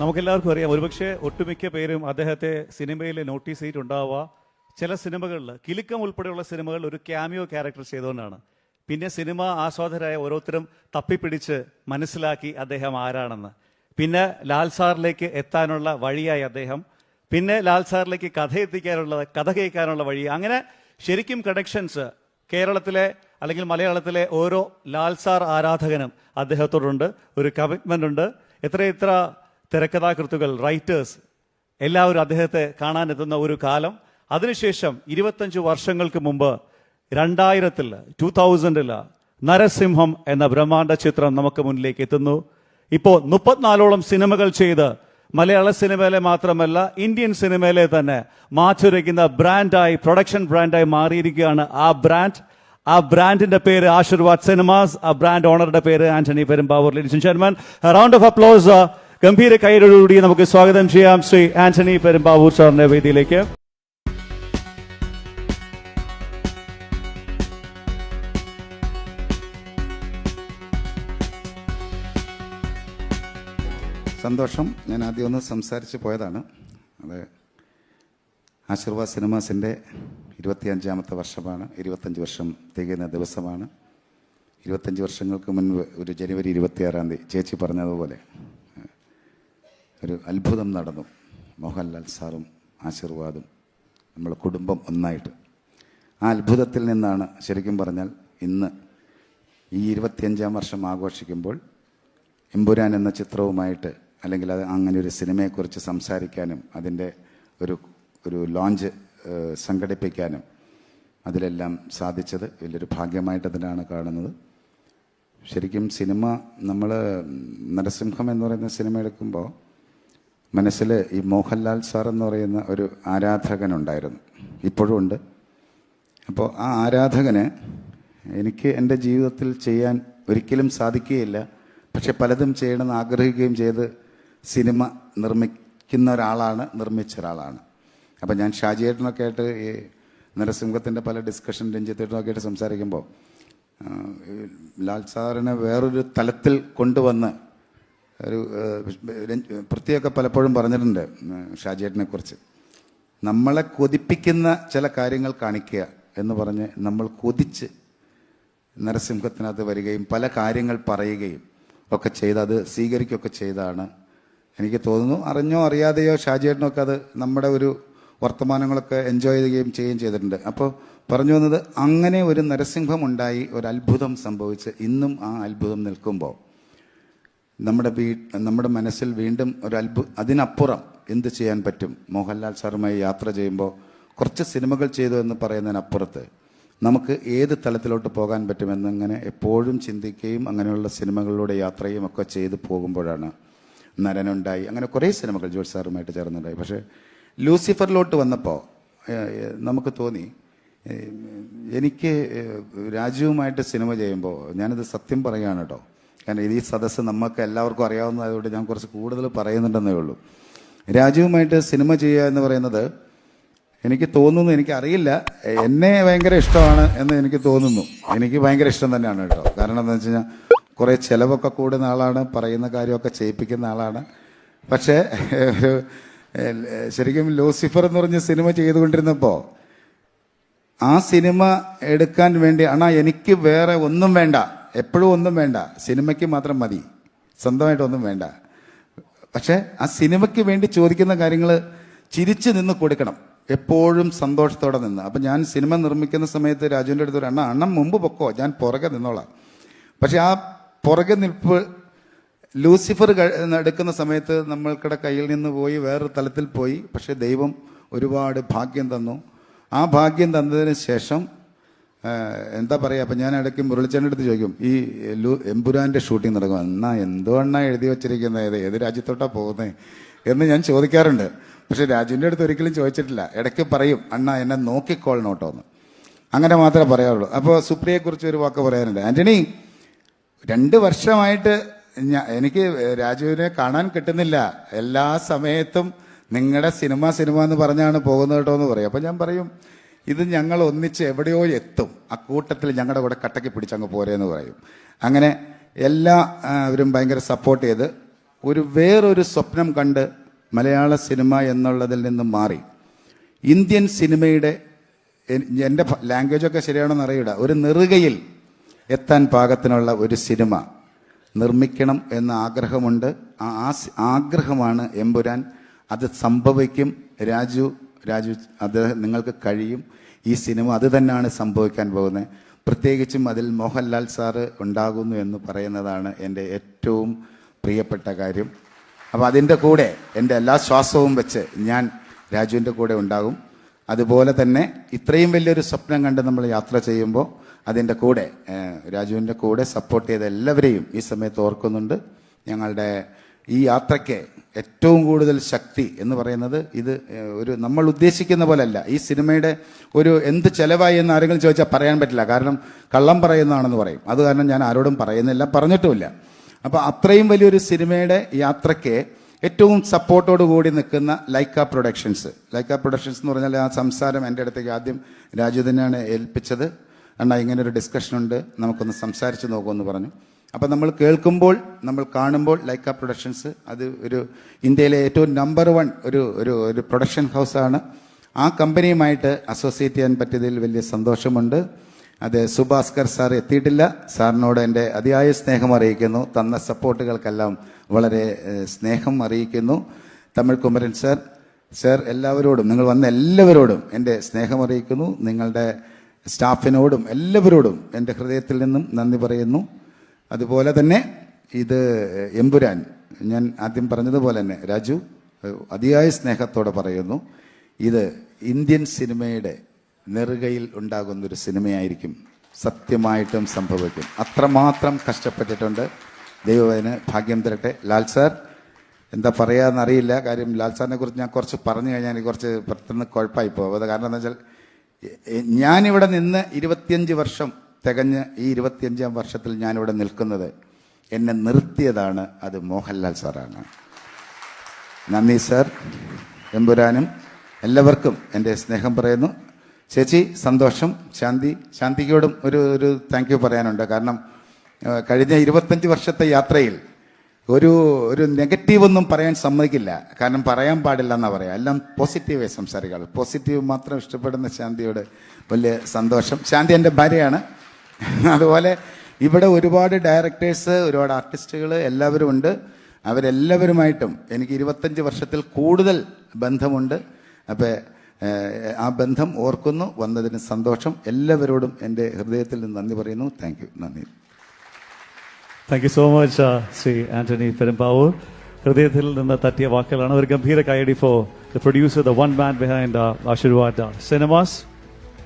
നമുക്കെല്ലാവർക്കും അറിയാം. ഒരുപക്ഷെ ഒട്ടുമിക്ക പേരും അദ്ദേഹത്തെ സിനിമയിൽ നോട്ടീസ് ചെയ്തിട്ടുണ്ടാവുക ചില സിനിമകളിൽ കിലുക്കം ഉൾപ്പെടെയുള്ള സിനിമകളിൽ ഒരു ക്യാമിയോ ക്യാരക്ടർ ചെയ്തുകൊണ്ടാണ്. പിന്നെ സിനിമ ആസ്വാദകരായ ഓരോരുത്തരും തപ്പിപ്പിടിച്ച് മനസ്സിലാക്കി അദ്ദേഹം ആരാണെന്ന്. പിന്നെ ലാൽ സാറിലേക്ക് എത്താനുള്ള വഴിയായി അദ്ദേഹം. പിന്നെ ലാൽ സാറിലേക്ക് കഥ എത്തിക്കാനുള്ള കഥ കേൾക്കാനുള്ള വഴി. അങ്ങനെ ശരിക്കും കണക്ഷൻസ് കേരളത്തിലെ അല്ലെങ്കിൽ മലയാളത്തിലെ ഓരോ ലാൽ സാർ ആരാധകനും അദ്ദേഹത്തോടുണ്ട്. ഒരു കമ്മിറ്റ്മെന്റ് ഉണ്ട്. എത്രയെത്ര തിരക്കഥാകൃത്തുകൾ റൈറ്റേഴ്സ് എല്ലാവരും അദ്ദേഹത്തെ കാണാനെത്തുന്ന ഒരു കാലം. അതിനുശേഷം ഇരുപത്തഞ്ച് വർഷങ്ങൾക്ക് മുമ്പ് രണ്ടായിരത്തിൽ ടൂ തൗസൻഡിൽ നരസിംഹം എന്ന ബ്രഹ്മാണ്ട ചിത്രം നമുക്ക് മുന്നിലേക്ക് എത്തുന്നു. ഇപ്പോൾ മുപ്പത്തിനാലോളം സിനിമകൾ ചെയ്ത് മലയാള സിനിമയിലെ മാത്രമല്ല ഇന്ത്യൻ സിനിമയിലെ തന്നെ മാറ്റുരയ്ക്കുന്ന ബ്രാൻഡായി പ്രൊഡക്ഷൻ ബ്രാൻഡായി മാറിയിരിക്കുകയാണ് ആ ബ്രാൻഡ് ആ ബ്രാൻഡിന്റെ പേര് ആശീർവാദ് സിനിമാസ് ആ ബ്രാൻഡ് ഓണറുടെ പേര് Antony Perumbavoor ladies chairman round of applause ഗംഭീര കൈരോടുകൂടി നമുക്ക് സ്വാഗതം ചെയ്യാം ശ്രീ ആന്റണി പെരുമ്പാവൂർ സാറിന്റെ വേദിയിലേക്ക്. സന്തോഷം. ഞാൻ ആദ്യം ഒന്ന് സംസാരിച്ച് പോയതാണ്. അത് ആശീർവാദ് സിനിമാസിന്റെ ഇരുപത്തിയഞ്ചാമത്തെ വർഷമാണ്. ഇരുപത്തഞ്ച് വർഷം തികയുന്ന ദിവസമാണ്. ഇരുപത്തഞ്ച് വർഷങ്ങൾക്ക് മുൻപ് ഒരു ജനുവരി ഇരുപത്തിയാറാം തീയതി ചേച്ചി പറഞ്ഞതുപോലെ ഒരു അത്ഭുതം നടന്നു. മോഹൻലാൽ സാറും ആശീർവാദും. നമ്മൾ കുടുംബം ഒന്നായിട്ട്. ആ അത്ഭുതത്തിൽ നിന്നാണ് ശരിക്കും പറഞ്ഞാൽ ഇന്ന് ഈ ഇരുപത്തിയഞ്ചാം വർഷം ആഘോഷിക്കുമ്പോൾ എമ്പുരാൻ എന്ന ചിത്രവുമായിട്ട് അല്ലെങ്കിൽ അത് അങ്ങനെ ഒരു സിനിമയെക്കുറിച്ച് സംസാരിക്കാനും അതിന്റെ ഒരു ഒരു ലോഞ്ച് സംഘടിപ്പിക്കാനും അതിലെല്ലാം സാധിച്ചത് വലിയൊരു ഭാഗ്യമായിട്ട് അതിനാണ് കാണുന്നത്. ശരിക്കും സിനിമ നമ്മൾ നരസിംഹം എന്ന് പറയുന്ന സിനിമ എടുക്കുമ്പോൾ മനസ്സിൽ ഈ മോഹൻലാൽ സാർ എന്ന് പറയുന്ന ഒരു ആരാധകനുണ്ടായിരുന്നു. ഇപ്പോഴും ഉണ്ട്. അപ്പോൾ ആ ആരാധകന് എനിക്ക് എന്റെ ജീവിതത്തിൽ ചെയ്യാൻ ഒരിക്കലും സാധിക്കുകയില്ല. പക്ഷെ പലതും ചെയ്യണമെന്ന് ആഗ്രഹിക്കുകയും ചെയ്ത് സിനിമ നിർമ്മിക്കുന്ന ഒരാളാണ് നിർമ്മിച്ച ഒരാളാണ്. അപ്പം ഞാൻ ഷാജിയേട്ടനൊക്കെ ആയിട്ട് ഈ നരസിംഹത്തിന്റെ പല ഡിസ്കഷൻ രഞ്ജിത്തേട്ടനൊക്കെ ആയിട്ട് സംസാരിക്കുമ്പോൾ ലാൽ സാറിനെ വേറൊരു തലത്തിൽ കൊണ്ടുവന്ന് ഒരു പ്രത്യേക പലപ്പോഴും പറഞ്ഞിട്ടുണ്ട് ഷാജിയേട്ടനെ കുറിച്ച് നമ്മളെ കൊതിപ്പിക്കുന്ന ചില കാര്യങ്ങൾ കാണിക്കുക എന്ന് പറഞ്ഞ് നമ്മൾ കൊതിച്ച് നരസിംഹത്തിനകത്ത് വരികയും പല കാര്യങ്ങൾ പറയുകയും ഒക്കെ ചെയ്ത് അത് സ്വീകരിക്കുകയൊക്കെ ചെയ്താണ്. എനിക്ക് തോന്നുന്നു അറിഞ്ഞോ അറിയാതെയോ ഷാജേട്ടനൊക്കെ അത് നമ്മുടെ ഒരു വർത്തമാനങ്ങളൊക്കെ എൻജോയ് ചെയ്യുകയും ചെയ്യുകയും ചെയ്തിട്ടുണ്ട്. അപ്പോൾ പറഞ്ഞു വന്നത് അങ്ങനെ ഒരു നരസിംഹം ഉണ്ടായി ഒരു അത്ഭുതം സംഭവിച്ച് ഇന്നും ആ അത്ഭുതം നിൽക്കുമ്പോൾ. നമ്മുടെ വീ നമ്മുടെ മനസ്സിൽ വീണ്ടും ഒരു അത്ഭു അതിനപ്പുറം എന്ത് ചെയ്യാൻ പറ്റും? മോഹൻലാൽ സാറുമായി യാത്ര ചെയ്യുമ്പോൾ കുറച്ച് സിനിമകൾ ചെയ്തു എന്ന് പറയുന്നതിനപ്പുറത്ത് നമുക്ക് ഏത് തലത്തിലോട്ട് പോകാൻ പറ്റുമെന്നങ്ങനെ എപ്പോഴും ചിന്തിക്കുകയും അങ്ങനെയുള്ള സിനിമകളിലൂടെ യാത്രയും ഒക്കെ ചെയ്ത് പോകുമ്പോഴാണ് നരനുണ്ടായി. അങ്ങനെ കുറേ സിനിമകൾ ജോർജ് സാറുമായിട്ട് ചേർന്നുണ്ടായി. പക്ഷേ ലൂസിഫറിലോട്ട് വന്നപ്പോൾ നമുക്ക് തോന്നി എനിക്ക് രാജുവുമായിട്ട് സിനിമ ചെയ്യുമ്പോൾ ഞാനത് സത്യം പറയുകയാണ് കേട്ടോ. കാരണം ഈ സദസ്സ് നമുക്ക് എല്ലാവർക്കും അറിയാവുന്നതായതുകൊണ്ട് ഞാൻ കുറച്ച് കൂടുതൽ പറയുന്നുണ്ടെന്നേ ഉള്ളൂ. രാജുവുമായിട്ട് സിനിമ ചെയ്യുക എന്ന് പറയുന്നത് എനിക്ക് തോന്നുന്നു എനിക്ക് അറിയില്ല. എന്നെ ഭയങ്കര ഇഷ്ടമാണ് എന്ന് എനിക്ക് തോന്നുന്നു. എനിക്ക് ഭയങ്കര ഇഷ്ടം തന്നെയാണ് കേട്ടോ. കാരണം എന്താ വെച്ച് കഴിഞ്ഞാൽ കുറേ ചിലവൊക്കെ കൂടുന്ന ആളാണ് പറയുന്ന കാര്യമൊക്കെ ചെയ്യിപ്പിക്കുന്ന ആളാണ്. പക്ഷേ ഒരു ശരിക്കും ലൂസിഫർ എന്ന് പറഞ്ഞ സിനിമ ചെയ്തുകൊണ്ടിരുന്നപ്പോൾ ആ സിനിമ എടുക്കാൻ വേണ്ടി അണ എനിക്ക് വേറെ ഒന്നും വേണ്ട. എപ്പോഴും ഒന്നും വേണ്ട. സിനിമയ്ക്ക് മാത്രം മതി. സ്വന്തമായിട്ടൊന്നും വേണ്ട. പക്ഷേ ആ സിനിമയ്ക്ക് വേണ്ടി ചോദിക്കുന്ന കാര്യങ്ങൾ ചിരിച്ചു നിന്ന് കൊടുക്കണം. എപ്പോഴും സന്തോഷത്തോടെ നിന്ന്. അപ്പം ഞാൻ സിനിമ നിർമ്മിക്കുന്ന സമയത്ത് രാജുവിന്റെ അടുത്ത് ഒരു അണ്ണ അണ്ണം മുമ്പ് പൊക്കോ? ഞാൻ പുറകെ നിന്നോളാം. പക്ഷെ ആ പുറകെ നിൽപ്പ് ലൂസിഫർ എടുക്കുന്ന സമയത്ത് നമ്മൾക്കിടെ കയ്യിൽ നിന്ന് പോയി വേറൊരു തലത്തിൽ പോയി. പക്ഷെ ദൈവം ഒരുപാട് ഭാഗ്യം തന്നു. ആ ഭാഗ്യം തന്നതിന് ശേഷം എന്താ പറയുക അപ്പം ഞാൻ ഇടയ്ക്ക് മുരളിച്ചേന്റെ അടുത്ത് ചോദിക്കും ഈ എമ്പുരാന്റെ ഷൂട്ടിംഗ് നടക്കും എന്നാ എന്തോ എണ്ണ എഴുതി വെച്ചിരിക്കുന്നത് ഏത് ഏത് രാജ്യത്തോട്ടാ പോകുന്നത് എന്ന് ഞാൻ ചോദിക്കാറുണ്ട്. പക്ഷെ രാജുവിന്റെ അടുത്ത് ഒരിക്കലും ചോദിച്ചിട്ടില്ല. ഇടയ്ക്ക് പറയും അണ്ണ എന്നെ നോക്കിക്കോളണം എന്ന്. അങ്ങനെ മാത്രമേ പറയാറുള്ളൂ. അപ്പോൾ സുപ്രിയയെക്കുറിച്ച് ഒരു വാക്ക് പറയാനുണ്ട്. ആന്റണി രണ്ട് വർഷമായിട്ട് എനിക്ക് രാജുവിനെ കാണാൻ കിട്ടുന്നില്ല. എല്ലാ സമയത്തും നിങ്ങളുടെ സിനിമ സിനിമ എന്ന് പറഞ്ഞാണ് പോകുന്നത് കേട്ടോ എന്ന് പറയും. അപ്പം ഞാൻ പറയും ഇത് ഞങ്ങൾ ഒന്നിച്ച് എവിടെയോ എത്തും. ആ കൂട്ടത്തിൽ ഞങ്ങളുടെ കൂടെ കട്ടയ്ക്ക് പിടിച്ചങ്ങ് പോരെന്ന് പറയും. അങ്ങനെ എല്ലാവരും ഭയങ്കര സപ്പോർട്ട് ചെയ്ത് ഒരു വേറൊരു സ്വപ്നം കണ്ട് മലയാള സിനിമ എന്നുള്ളതിൽ നിന്ന് മാറി. ഇന്ത്യൻ സിനിമയുടെ എൻ- എന്റെ ലാംഗ്വേജൊക്കെ ശരിയാണെന്ന് അറിയില്ല ഒരു നെറുകയിൽ എത്താൻ പാകത്തിനുള്ള ഒരു സിനിമ നിർമ്മിക്കണം എന്ന ആഗ്രഹമുണ്ട്. ആ ആഗ്രഹമാണ് എമ്പുരാൻ. അത് സംഭവിക്കും. രാജു രാജു അദ്ദേഹം നിങ്ങൾക്ക് കഴിയും. ഈ സിനിമ അത് തന്നെയാണ് സംഭവിക്കാൻ പോകുന്നത്. പ്രത്യേകിച്ചും അതിൽ മോഹൻലാൽ സാറ് ഉണ്ടാകുന്നു എന്ന് പറയുന്നതാണ് എന്റെ ഏറ്റവും പ്രിയപ്പെട്ട കാര്യം. അപ്പോൾ അതിന്റെ കൂടെ എന്റെ എല്ലാ ശ്വാസവും വെച്ച് ഞാൻ രാജുവിന്റെ കൂടെ ഉണ്ടാകും. അതുപോലെ തന്നെ ഇത്രയും വലിയൊരു സ്വപ്നം കണ്ട് നമ്മൾ യാത്ര ചെയ്യുമ്പോൾ അതിന്റെ കൂടെ രാജുവിന്റെ കൂടെ സപ്പോർട്ട് ചെയ്ത എല്ലാവരെയും ഈ സമയത്ത് ഓർക്കുന്നുണ്ട്. ഞങ്ങളുടെ ഈ യാത്രയ്ക്ക് ഏറ്റവും കൂടുതൽ ശക്തി എന്ന് പറയുന്നത് ഇത് ഒരു നമ്മൾ ഉദ്ദേശിക്കുന്ന പോലല്ല. ഈ സിനിമയുടെ ഒരു എന്ത് ചെലവായി എന്ന് ആരെങ്കിലും ചോദിച്ചാൽ പറയാൻ പറ്റില്ല. കാരണം കള്ളം പറയുന്നതാണെന്ന് പറയും. അത് കാരണം ഞാൻ ആരോടും പറയുന്നില്ല പറഞ്ഞിട്ടുമില്ല. അപ്പോൾ അത്രയും വലിയൊരു സിനിമയുടെ യാത്രയ്ക്ക് ഏറ്റവും സപ്പോർട്ടോട് കൂടി നിൽക്കുന്ന ലൈക്ക പ്രൊഡക്ഷൻസ് ലൈക്ക പ്രൊഡക്ഷൻസ് എന്ന് പറഞ്ഞാൽ ആ സംസാരം എന്റെ അടുത്തേക്ക് ആദ്യം രാജു തന്നെയാണ് ഏൽപ്പിച്ചത്. അണ്ണാ ഇങ്ങനെ ഒരു ഡിസ്കഷൻ ഉണ്ട്. നമുക്കൊന്ന് സംസാരിച്ച് നോക്കുമെന്ന് പറഞ്ഞു. അപ്പം നമ്മൾ കേൾക്കുമ്പോൾ നമ്മൾ കാണുമ്പോൾ ലൈക്ക പ്രൊഡക്ഷൻസ് അത് ഒരു ഇന്ത്യയിലെ ഏറ്റവും നമ്പർ വൺ ഒരു ഒരു ഒരു പ്രൊഡക്ഷൻ ഹൗസാണ് ആ കമ്പനിയുമായിട്ട് അസോസിയേറ്റ് ചെയ്യാൻ പറ്റിയതിൽ വലിയ സന്തോഷമുണ്ട്. അത് സുഭാസ്കർ സാർ എത്തിയിട്ടില്ല. സാറിനോട് എന്റെ അതിയായ സ്നേഹം അറിയിക്കുന്നു. തന്ന സപ്പോർട്ടുകൾക്കെല്ലാം വളരെ സ്നേഹം അറിയിക്കുന്നു. തമിഴ് കുമരൻ സാർ സാർ എല്ലാവരോടും നിങ്ങൾ വന്ന എല്ലാവരോടും എന്റെ സ്നേഹം അറിയിക്കുന്നു. നിങ്ങളുടെ സ്റ്റാഫിനോടും എല്ലാവരോടും എന്റെ ഹൃദയത്തിൽ നിന്നും നന്ദി പറയുന്നു. അതുപോലെ തന്നെ ഇത് എമ്പുരാൻ. ഞാൻ ആദ്യം പറഞ്ഞതുപോലെ തന്നെ രാജു അതിയായ സ്നേഹത്തോടെ പറയുന്നു. ഇത് ഇന്ത്യൻ സിനിമയുടെ നെറുകയിൽ ഉണ്ടാകുന്നൊരു സിനിമയായിരിക്കും സത്യമായിട്ടും സംഭവിക്കും. അത്രമാത്രം കഷ്ടപ്പെട്ടിട്ടുണ്ട്. ദൈവവേദന ഭാഗ്യം തരട്ടെ. ലാൽ സാർ എന്താ പറയാന്നറിയില്ല കാര്യം ലാൽ സാറിനെ കുറിച്ച് ഞാൻ കുറച്ച് പറഞ്ഞു കഴിഞ്ഞാൽ എനിക്ക് കുറച്ച് പെട്ടെന്ന് കുഴപ്പമായി പോകും. അത് കാരണം എന്താ വെച്ചാൽ ഞാനിവിടെ നിന്ന് ഇരുപത്തിയഞ്ച് വർഷം തികഞ്ഞ് ഈ ഇരുപത്തിയഞ്ചാം വർഷത്തിൽ ഞാനിവിടെ നിൽക്കുന്നത് എന്നെ നിർത്തിയതാണ് അത് മോഹൻലാൽ സാറാണ്. നന്ദി സർ എമ്പുരാനും എല്ലാവർക്കും എന്റെ സ്നേഹം പറയുന്നു. ചേച്ചി സന്തോഷം ശാന്തി ശാന്തിക്കോടും ഒരു ഒരു താങ്ക് യു പറയാനുണ്ട്. കാരണം കഴിഞ്ഞ ഇരുപത്തഞ്ച് വർഷത്തെ യാത്രയിൽ ഒരു ഒരു നെഗറ്റീവ് ഒന്നും പറയാൻ സമ്മതിക്കില്ല. കാരണം പറയാൻ പാടില്ല എന്നാ പറയാം. എല്ലാം പോസിറ്റീവേ സംസാരിക്കാറ് പോസിറ്റീവ് മാത്രം ഇഷ്ടപ്പെടുന്ന ശാന്തിയോട് വലിയ സന്തോഷം. ശാന്തി എന്റെ ഭാര്യയാണ്. അതുപോലെ ഇവിടെ ഒരുപാട് ഡയറക്ടേഴ്സ് ഒരുപാട് ആർട്ടിസ്റ്റുകൾ എല്ലാവരും ഉണ്ട്. അവരെല്ലാവരുമായിട്ടും എനിക്ക് ഇരുപത്തഞ്ച് വർഷത്തിൽ കൂടുതൽ ബന്ധമുണ്ട്. അപ്പോൾ ആ ബന്ധം ഓർക്കുന്നു. വന്നതിന് സന്തോഷം. എല്ലാവരോടും എന്റെ ഹൃദയത്തിൽ നിന്ന് നന്ദി പറയുന്നു. താങ്ക് യു നന്ദി. Thank you so much Shri Antony Perumbavoor. ഹൃദയത്തിൽ നിന്ന് തട്ടിയ വാക്കുകളാണ്. ഒരു ഗംഭീര കൈഡി for the producer the one man behind Aashirvad. Cinemas